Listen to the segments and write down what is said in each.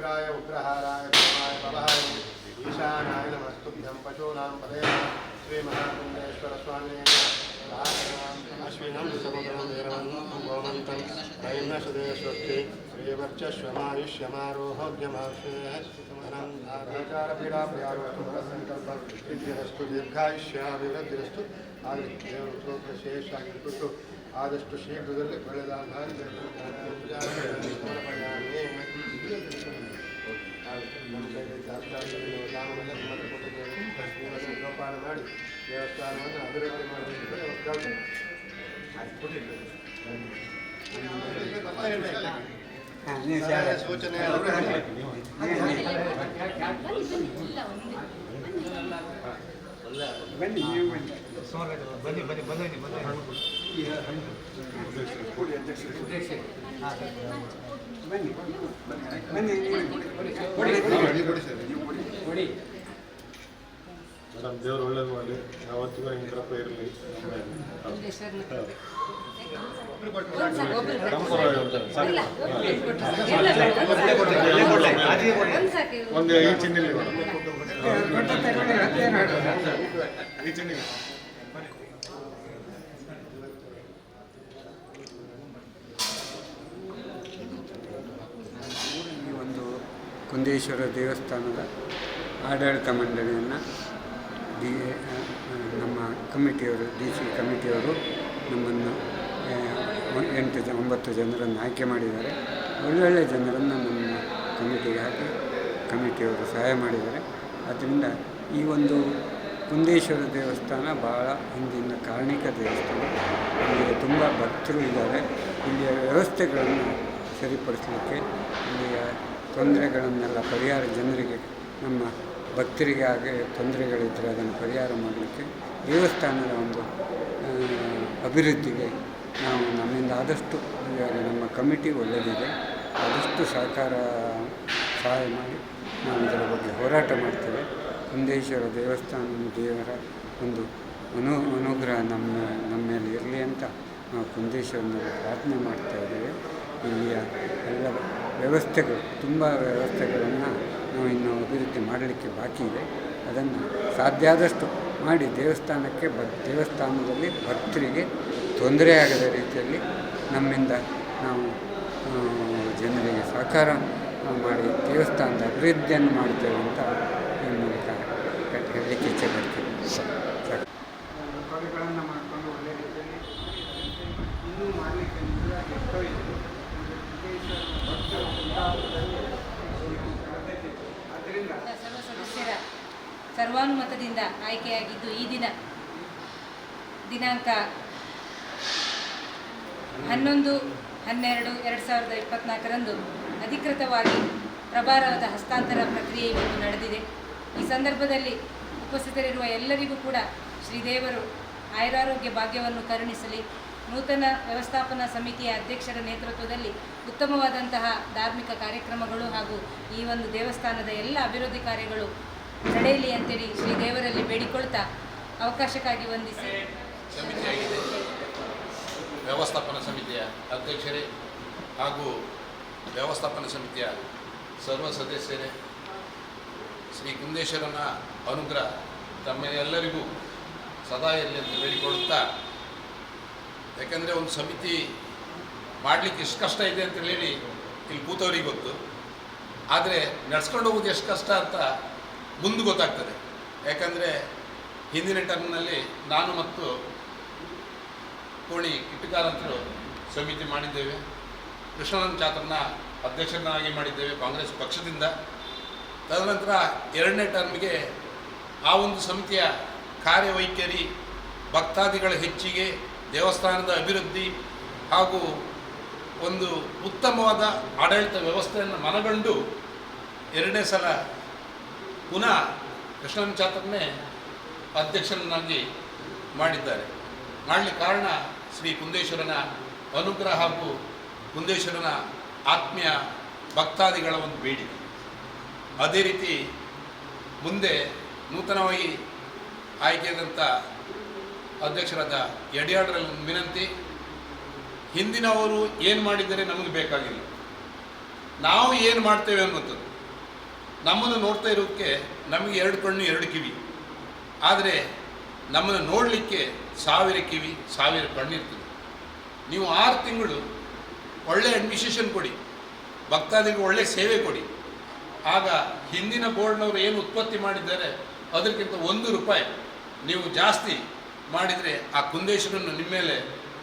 उग्राय उग्रहाराय परमाय बलहाय ईशानाय नमस्तुभ्यं पशूनां पदे श्रीमहाकुण्डेश्वरस्वामी ಅಶ್ವಿನಂ ಸಮುದ್ರಮಂದಿರವನ್ನು ಗೋಮಂತಂ ರೈನ ಸುದೇಶ್ವಸ್ತಿ ಶ್ರೀವರ್ಚಶ್ವಮಾಯುಷ್ಯಮಾರೋಹೋದ್ಯಮಾಶ್ರಯಸ್ತು ದೀರ್ಘಾಯುಷ್ಯಾಭಿವೃದ್ಧಿರಸ್ತು. ಆದಷ್ಟು ದೇವರು ಸ್ತೋತ್ರ ಶೇಷ ಆಗಿರ್ಬಿಟ್ಟು ಆದಷ್ಟು ಶೀಘ್ರದಲ್ಲಿ ಬೆಳೆದ ನಮ್ಮ ಕೈಯಲ್ಲಿ ದಾಸ್ತಾನಿಗಳು ನಾವೆಲ್ಲ ನಿಮ್ಮನ್ನು ಕೊಟ್ಟಿದ್ದೇವೆ ಗೋಪಾಲ ಮಾಡಿ ದೇವಸ್ಥಾನವನ್ನು ಅಭಿವೃದ್ಧಿ ಮಾಡಬೇಕು ಸೂಚನೆ ಬನ್ನಿ ನೀವು ಬನ್ನಿ ಬನ್ನಿ ಬನ್ನಿ ಬನ್ನಿ ಬನ್ನಿ ಬನ್ನಿ ಕೊಡಿ ಮೇಡಮ್ ದೇವ್ರು ಒಳ್ಳೇದು ಮಾಡಿ ಯಾವತ್ತಿಗೂ ಕೃಪೆ ಇರಲಿ. ಒಂದು ಈ ಈ ಕುಂದೇಶ್ವರ ದೇವಸ್ಥಾನದ ಆಡಳಿತ ಮಂಡಳಿಯನ್ನು ಡಿ ನಮ್ಮ ಕಮಿಟಿಯವರು, ಡಿ ಸಿ ಕಮಿಟಿಯವರು ನಮ್ಮನ್ನು ಎಂಟು ಜನ ಒಂಬತ್ತು ಜನರನ್ನು ಆಯ್ಕೆ ಮಾಡಿದ್ದಾರೆ. ಒಳ್ಳೊಳ್ಳೆ ಜನರನ್ನು ನಮ್ಮ ಕಮಿಟಿಗೆ ಹಾಕಿ ಕಮಿಟಿಯವರು ಸಹಾಯ ಮಾಡಿದ್ದಾರೆ. ಅದರಿಂದ ಈ ಒಂದು ಕುಂದೇಶ್ವರ ದೇವಸ್ಥಾನ ಭಾಳ ಹಿಂದಿನ ಕಾರಣಿಕ ದೇವಸ್ಥಾನ. ಇಲ್ಲಿಗೆ ತುಂಬ ಭಕ್ತರು ಇದ್ದಾರೆ. ಇಲ್ಲಿಯ ವ್ಯವಸ್ಥೆಗಳನ್ನು ಸರಿಪಡಿಸಲಿಕ್ಕೆ ಇಲ್ಲಿಯ ತೊಂದರೆಗಳನ್ನೆಲ್ಲ ಪರಿಹಾರ ಜನರಿಗೆ ನಮ್ಮ ಭಕ್ತರಿಗೆ ಹಾಗೆ ತೊಂದರೆಗಳಿದ್ದರೆ ಅದನ್ನು ಪರಿಹಾರ ಮಾಡಲಿಕ್ಕೆ ದೇವಸ್ಥಾನದ ಒಂದು ಅಭಿವೃದ್ಧಿಗೆ ನಾವು ನಮ್ಮಿಂದ ಆದಷ್ಟು ನಮ್ಮ ಕಮಿಟಿ ಒಳ್ಳೆಯದಿದೆ. ಆದಷ್ಟು ಸಹಕಾರ ಸಹಾಯ ಮಾಡಿ ನಾವು ಇದರ ಬಗ್ಗೆ ಹೋರಾಟ ಮಾಡ್ತೇವೆ. ಕುಂದೇಶ್ವರ ದೇವಸ್ಥಾನ ದೇವರ ಒಂದು ಅನು, ಅನುಗ್ರಹ ನಮ್ಮ ನಮ್ಮ ಮೇಲೆ ಇರಲಿ ಅಂತ ನಾವು ಕುಂದೇಶ್ವರನಲ್ಲಿ ಪ್ರಾರ್ಥನೆ ಮಾಡ್ತಾ ಇದ್ದೇವೆ. ಇಲ್ಲಿಯ ಎಲ್ಲ ವ್ಯವಸ್ಥೆಗಳು, ತುಂಬ ವ್ಯವಸ್ಥೆಗಳನ್ನು ನಾವು ಇನ್ನು ಅಭಿವೃದ್ಧಿ ಮಾಡಲಿಕ್ಕೆ ಬಾಕಿ ಇದೆ. ಅದನ್ನು ಸಾಧ್ಯ ಆದಷ್ಟು ಮಾಡಿ ದೇವಸ್ಥಾನಕ್ಕೆ ಬ ದೇವಸ್ಥಾನದಲ್ಲಿ ಭಕ್ತರಿಗೆ ತೊಂದರೆ ಆಗದ ರೀತಿಯಲ್ಲಿ ನಮ್ಮಿಂದ ನಾವು ಜನರಿಗೆ ಸಹಕಾರ ಮಾಡಿ ದೇವಸ್ಥಾನದ ಅಭಿವೃದ್ಧಿಯನ್ನು ಮಾಡ್ತೇವೆ ಅಂತ ಈ ಮೂಲಕ ಹೇಳಲಿಕ್ಕೆ ಇಚ್ಛೆ ಪಡ್ತೀವಿ ಮಾಡಿಕೊಂಡು ಒಳ್ಳೆ ರೀತಿಯಲ್ಲಿ ಇನ್ನೂ ಮಾಡಲಿಕ್ಕೆ ಎಷ್ಟೋ ಇದೆ ಆದ್ದರಿಂದ ಸರ್ವ ಸದಸ್ಯರ ಸರ್ವಾನುಮತದಿಂದ ಆಯ್ಕೆಯಾಗಿದ್ದು ಈ ದಿನ. ದಿನಾಂಕ ಹನ್ನೊಂದು, ಹನ್ನೆರಡು, ಎರಡು ಸಾವಿರದ ಇಪ್ಪತ್ತ್ನಾಲ್ಕರಂದು ಅಧಿಕೃತವಾಗಿ ಪ್ರಭಾರವಾದ ಹಸ್ತಾಂತರ ಪ್ರಕ್ರಿಯೆ ಇವತ್ತು ನಡೆದಿದೆ. ಈ ಸಂದರ್ಭದಲ್ಲಿ ಉಪಸ್ಥಿತರಿರುವ ಎಲ್ಲರಿಗೂ ಕೂಡ ಶ್ರೀದೇವರು ಆಯುರಾರೋಗ್ಯ ಭಾಗ್ಯವನ್ನು ಕರುಣಿಸಲಿ. ನೂತನ ವ್ಯವಸ್ಥಾಪನಾ ಸಮಿತಿಯ ಅಧ್ಯಕ್ಷರ ನೇತೃತ್ವದಲ್ಲಿ ಉತ್ತಮವಾದಂತಹ ಧಾರ್ಮಿಕ ಕಾರ್ಯಕ್ರಮಗಳು ಹಾಗೂ ಈ ಒಂದು ದೇವಸ್ಥಾನದ ಎಲ್ಲ ಅಭಿವೃದ್ಧಿ ಕಾರ್ಯಗಳು ನಡೆಯಲಿ ಅಂತೇಳಿ ಶ್ರೀದೇವರಲ್ಲಿ ಬೇಡಿಕೊಳ್ತಾ ಅವಕಾಶಕ್ಕಾಗಿ ವಂದಿಸಿ. ಸಮಿತಿಯಾಗಿದೆ ವ್ಯವಸ್ಥಾಪನಾ ಸಮಿತಿಯ ಅಧ್ಯಕ್ಷರೇ ಹಾಗೂ ವ್ಯವಸ್ಥಾಪನಾ ಸಮಿತಿಯ ಸರ್ವ ಸದಸ್ಯರೇ, ಶ್ರೀ ಕುಂದೇಶ್ವರನ ಅನುಗ್ರಹ ತಮ್ಮ ಎಲ್ಲರಿಗೂ ಸದಾ ಇರಲಿ ಅಂತ ಬೇಡಿಕೊಳ್ಳುತ್ತಾ, ಯಾಕೆಂದರೆ ಒಂದು ಸಮಿತಿ ಮಾಡಲಿಕ್ಕೆ ಎಷ್ಟು ಕಷ್ಟ ಇದೆ ಅಂತ ಹೇಳಿ ಇಲ್ಲಿ ಕೂತವರಿಗೆ ಗೊತ್ತು. ಆದರೆ ನಡ್ಸ್ಕೊಂಡು ಹೋಗೋದು ಎಷ್ಟು ಕಷ್ಟ ಅಂತ ಮುಂದೆ ಗೊತ್ತಾಗ್ತದೆ. ಯಾಕಂದರೆ ಹಿಂದಿನ ಟರ್ಮ್ನಲ್ಲಿ ನಾನು ಮತ್ತು ಕೋಣಿ ಕಿಟ್ಟಕಾರಂತರು ಸಮಿತಿ ಮಾಡಿದ್ದೇವೆ. ಕೃಷ್ಣಾನಂದ ಚಾತ್ರನ ಅಧ್ಯಕ್ಷರನ್ನಾಗಿ ಮಾಡಿದ್ದೇವೆ ಕಾಂಗ್ರೆಸ್ ಪಕ್ಷದಿಂದ. ತದನಂತರ ಎರಡನೇ ಟರ್ಮ್ಗೆ ಆ ಒಂದು ಸಮಿತಿಯ ಕಾರ್ಯವೈಖರಿ, ಭಕ್ತಾದಿಗಳ ಹೆಚ್ಚಿಗೆ, ದೇವಸ್ಥಾನದ ಅಭಿವೃದ್ಧಿ ಹಾಗೂ ಒಂದು ಉತ್ತಮವಾದ ಆಡಳಿತ ವ್ಯವಸ್ಥೆಯನ್ನು ಮನಗಂಡು ಎರಡನೇ ಸಲ ಪುನಃ ಕೃಷ್ಣನ ಚಾತ್ರನೇ ಅಧ್ಯಕ್ಷನನ್ನಾಗಿ ಮಾಡಿದ್ದಾರೆ. ಮಾಡಲಿಕ್ಕೆ ಕಾರಣ ಶ್ರೀ ಕುಂದೇಶ್ವರನ ಅನುಗ್ರಹ ಹಾಗೂ ಕುಂದೇಶ್ವರನ ಆತ್ಮೀಯ ಭಕ್ತಾದಿಗಳ ಒಂದು ಬೇಡಿಕೆ ಅದೇ ರೀತಿ ಮುಂದೆ ನೂತನವಾಗಿ ಆಯ್ಕೆಯಾದಂಥ ಅಧ್ಯಕ್ಷರಾದ ಯಡಿಯಾಡರಲ್ಲಿ ವಿನಂತಿ, ಹಿಂದಿನವರು ಏನು ಮಾಡಿದರೆ ನಮಗೆ ಬೇಕಾಗಿಲ್ಲ. ನಾವು ಏನು ಮಾಡ್ತೇವೆ ಅನ್ನೋಂಥದ್ದು ನಮ್ಮನ್ನು ನೋಡ್ತಾ ಇರೋಕ್ಕೆ ನಮಗೆ ಎರಡು ಕಣ್ಣು, ಎರಡು ಕಿವಿ. ಆದರೆ ನಮ್ಮನ್ನು ನೋಡಲಿಕ್ಕೆ ಸಾವಿರ ಕಿವಿ, ಸಾವಿರ ಕಣ್ಣಿರ್ತದೆ. ನೀವು ಆರು ತಿಂಗಳು ಒಳ್ಳೆ ಅಡ್ಮಿನಿಸ್ಟ್ರೇಷನ್ ಕೊಡಿ, ಭಕ್ತಾದಿಗಳಿಗೆ ಒಳ್ಳೆ ಸೇವೆ ಕೊಡಿ. ಆಗ ಹಿಂದಿನ ಬೋರ್ಡ್ನವರು ಏನು ಉತ್ಪತ್ತಿ ಮಾಡಿದ್ದಾರೆ, ಅದಕ್ಕಿಂತ ಒಂದು ರೂಪಾಯಿ ನೀವು ಜಾಸ್ತಿ ಮಾಡಿದರೆ ಆ ಕುಂದೇಶ್ವರನ್ನು ನಿಮ್ಮ ಮೇಲೆ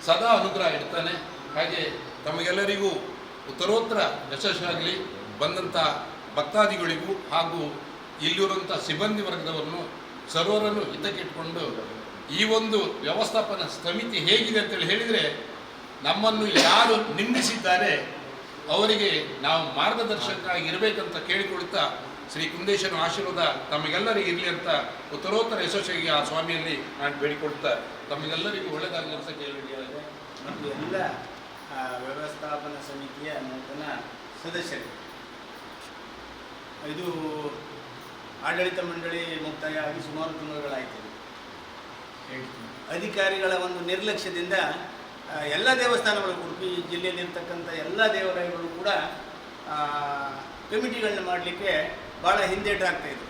ಸದಾ ಅನುಗ್ರಹ ಇಡ್ತಾನೆ. ಹಾಗೆ ತಮಗೆಲ್ಲರಿಗೂ ಉತ್ತರೋತ್ತರ, ಯಶಸ್ಸಾಗಲಿ. ಬಂದಂಥ ಭಕ್ತಾದಿಗಳಿಗೂ ಹಾಗೂ ಇಲ್ಲಿರುವಂಥ ಸಿಬ್ಬಂದಿ ವರ್ಗದವರನ್ನು ಸರ್ವರನ್ನು ಹಿತಕ್ಕಿಟ್ಕೊಂಡು ಈ ಒಂದು ವ್ಯವಸ್ಥಾಪನಾ ಸಮಿತಿ ಹೇಗಿದೆ ಅಂತೇಳಿ ಹೇಳಿದರೆ, ನಮ್ಮನ್ನು ಯಾರು ನಿಂದಿಸಿದ್ದಾರೆ, ಅವರಿಗೆ ನಾವು ಮಾರ್ಗದರ್ಶಕ ಇರಬೇಕಂತ ಕೇಳಿಕೊಳ್ತಾ ಶ್ರೀ ಕುಂದೇಶನ ಆಶೀರ್ವಾದ ತಮಗೆಲ್ಲರಿಗೂ ಇರಲಿ ಅಂತ ಉತ್ತರೋತ್ತರ ಯಶಸ್ವಿಗೆ ಆ ಸ್ವಾಮಿಯಲ್ಲಿ ನಾನು ಬೇಡಿಕೊಳ್ತಾ ತಮಗೆಲ್ಲರಿಗೂ ಒಳ್ಳೆಯದಾಗಲಿ ಅಂತ ಕೇಳಿದ್ದೇವೆ ಮತ್ತು ಎಲ್ಲ ವ್ಯವಸ್ಥಾಪನಾ ಸಮಿತಿಯ ನೂತನ ಸದಸ್ಯರು. ಇದು ಆಡಳಿತ ಮಂಡಳಿ ಮುಕ್ತಾಯ ಆಗಿ ಸುಮಾರು ತಿಂಗಳುಗಳಾಯಿತು. ಅಧಿಕಾರಿಗಳ ಒಂದು ನಿರ್ಲಕ್ಷ್ಯದಿಂದ ಎಲ್ಲ ದೇವಸ್ಥಾನಗಳು ಉಡುಪಿ ಜಿಲ್ಲೆಯಲ್ಲಿರ್ತಕ್ಕಂಥ ಎಲ್ಲ ದೇವಾಲಯಗಳು ಕೂಡ ಕಮಿಟಿಗಳನ್ನ ಮಾಡಲಿಕ್ಕೆ ಭಾಳ ಹಿಂದೇಟಾಗ್ತಾ ಇದೆ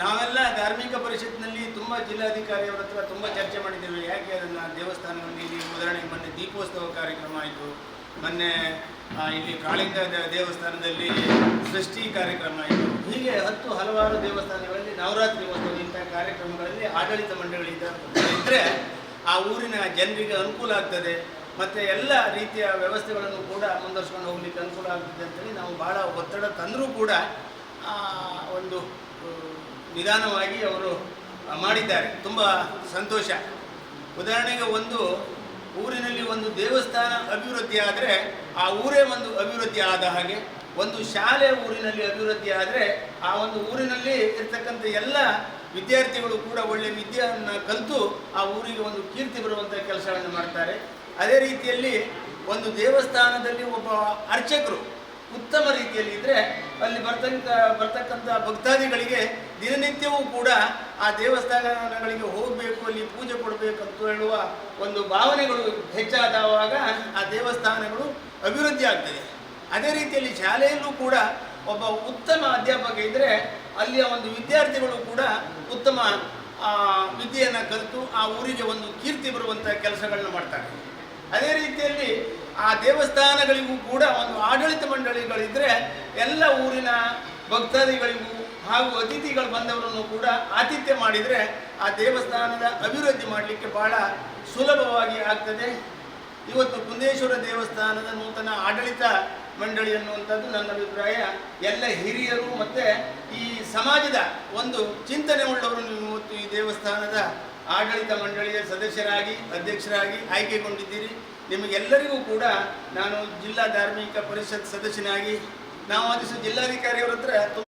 ನಾವೆಲ್ಲ ಧಾರ್ಮಿಕ ಪರಿಷತ್ನಲ್ಲಿ ತುಂಬ ಜಿಲ್ಲಾಧಿಕಾರಿಯವರ ಹತ್ರ ತುಂಬ ಚರ್ಚೆ ಮಾಡಿದ್ದೇವೆ. ಯಾಕೆ ಅದನ್ನು ದೇವಸ್ಥಾನಗಳಲ್ಲಿ ಉದಾಹರಣೆಗೆ ಮೊನ್ನೆ ದೀಪೋತ್ಸವ ಕಾರ್ಯಕ್ರಮ ಆಯಿತು. ಮೊನ್ನೆ ಇಲ್ಲಿ ಕಾಳಿಂಗ ದೇವಸ್ಥಾನದಲ್ಲಿ ಸೃಷ್ಟಿ ಕಾರ್ಯಕ್ರಮ ಇದೆ ಹೀಗೆ ಹತ್ತು ಹಲವಾರು ದೇವಸ್ಥಾನಗಳಲ್ಲಿ ನವರಾತ್ರಿ ಮಹೋತ್ಸವ ಇಂಥ ಕಾರ್ಯಕ್ರಮಗಳಲ್ಲಿ ಆಡಳಿತ ಮಂಡಳಿ ಇದ್ದರೆ ಆ ಊರಿನ ಜನರಿಗೆ ಅನುಕೂಲ ಆಗ್ತದೆ. ಮತ್ತು ಎಲ್ಲ ರೀತಿಯ ವ್ಯವಸ್ಥೆಗಳನ್ನು ಕೂಡ ಮುಂದುವರ್ಸ್ಕೊಂಡು ಹೋಗ್ಲಿಕ್ಕೆ ಅನುಕೂಲ ಆಗ್ತದೆ ಅಂತೇಳಿ ನಾವು ಭಾಳ ಒತ್ತಡ ತಂದರೂ ಕೂಡ ಒಂದು ನಿಧಾನವಾಗಿ ಅವರು ಮಾಡಿದ್ದಾರೆ. ತುಂಬ ಸಂತೋಷ. ಉದಾಹರಣೆಗೆ ಒಂದು ಊರಿನಲ್ಲಿ ಒಂದು ದೇವಸ್ಥಾನ ಅಭಿವೃದ್ಧಿ ಆದರೆ ಆ ಊರೇ ಒಂದು ಅಭಿವೃದ್ಧಿ ಆದ ಹಾಗೆ, ಒಂದು ಶಾಲೆ ಊರಿನಲ್ಲಿ ಅಭಿವೃದ್ಧಿ ಆದರೆ ಆ ಒಂದು ಊರಿನಲ್ಲಿ ಇರ್ತಕ್ಕಂಥ ಎಲ್ಲ ವಿದ್ಯಾರ್ಥಿಗಳು ಕೂಡ ಒಳ್ಳೆಯ ವಿದ್ಯೆಯನ್ನು ಕಲಿತು ಆ ಊರಿಗೆ ಒಂದು ಕೀರ್ತಿ ಬರುವಂಥ ಕೆಲಸಗಳನ್ನು ಮಾಡ್ತಾರೆ. ಅದೇ ರೀತಿಯಲ್ಲಿ ಒಂದು ದೇವಸ್ಥಾನದಲ್ಲಿ ಒಬ್ಬ ಅರ್ಚಕರು ಉತ್ತಮ ರೀತಿಯಲ್ಲಿ ಇದ್ದರೆ ಅಲ್ಲಿ ಬರ್ತಕ್ಕ, ಬರ್ತಕ್ಕಂಥ ಭಕ್ತಾದಿಗಳಿಗೆ ದಿನನಿತ್ಯವೂ ಕೂಡ ಆ ದೇವಸ್ಥಾನಗಳಿಗೆ ಹೋಗಬೇಕು, ಅಲ್ಲಿ ಪೂಜೆ ಕೊಡಬೇಕು ಅಂತ ಹೇಳುವ ಒಂದು ಭಾವನೆಗಳು ಹೆಚ್ಚಾದವಾಗ ಆ ದೇವಸ್ಥಾನಗಳು ಅಭಿವೃದ್ಧಿ ಆಗ್ತದೆ. ಅದೇ ರೀತಿಯಲ್ಲಿ ಶಾಲೆಯಲ್ಲೂ ಕೂಡ ಒಬ್ಬ ಉತ್ತಮ ಅಧ್ಯಾಪಕ ಇದ್ದರೆ ಅಲ್ಲಿಯ ಒಂದು ವಿದ್ಯಾರ್ಥಿಗಳು ಕೂಡ ಉತ್ತಮ ವಿದ್ಯೆಯನ್ನು ಕಲಿತು ಆ ಊರಿಗೆ ಒಂದು ಕೀರ್ತಿ ಬರುವಂಥ ಕೆಲಸಗಳನ್ನ ಮಾಡ್ತಾರೆ. ಅದೇ ರೀತಿಯಲ್ಲಿ ಆ ದೇವಸ್ಥಾನಗಳಿಗೂ ಕೂಡ ಒಂದು ಆಡಳಿತ ಮಂಡಳಿಗಳಿದ್ದರೆ ಎಲ್ಲ ಊರಿನ ಭಕ್ತಾದಿಗಳಿಗೂ ಹಾಗೂ ಅತಿಥಿಗಳು ಬಂದವರನ್ನು ಕೂಡ ಆತಿಥ್ಯ ಮಾಡಿದರೆ ಆ ದೇವಸ್ಥಾನದ ಅಭಿವೃದ್ಧಿ ಮಾಡಲಿಕ್ಕೆ ಬಹಳ ಸುಲಭವಾಗಿ ಆಗ್ತದೆ. ಇವತ್ತು ಕುಂದೇಶ್ವರ ದೇವಸ್ಥಾನದ ನೂತನ ಆಡಳಿತ ಮಂಡಳಿ ಅನ್ನುವಂಥದ್ದು ನನ್ನ ಅಭಿಪ್ರಾಯ. ಎಲ್ಲ ಹಿರಿಯರು ಮತ್ತು ಈ ಸಮಾಜದ ಒಂದು ಚಿಂತನೆ ಉಳ್ಳವರು ಇವತ್ತು ಈ ದೇವಸ್ಥಾನದ ಆಡಳಿತ ಮಂಡಳಿಯ ಸದಸ್ಯರಾಗಿ, ಅಧ್ಯಕ್ಷರಾಗಿ ಆಯ್ಕೆಗೊಂಡಿದ್ದೀರಿ. ನಿಮಗೆಲ್ಲರಿಗೂ ಕೂಡ ನಾನು ಜಿಲ್ಲಾ ಧಾರ್ಮಿಕ ಪರಿಷತ್ ಸದಸ್ಯನಾಗಿ, ನಾವು ಆದಷ್ಟು ಜಿಲ್ಲಾಧಿಕಾರಿಯವರ ಹತ್ರ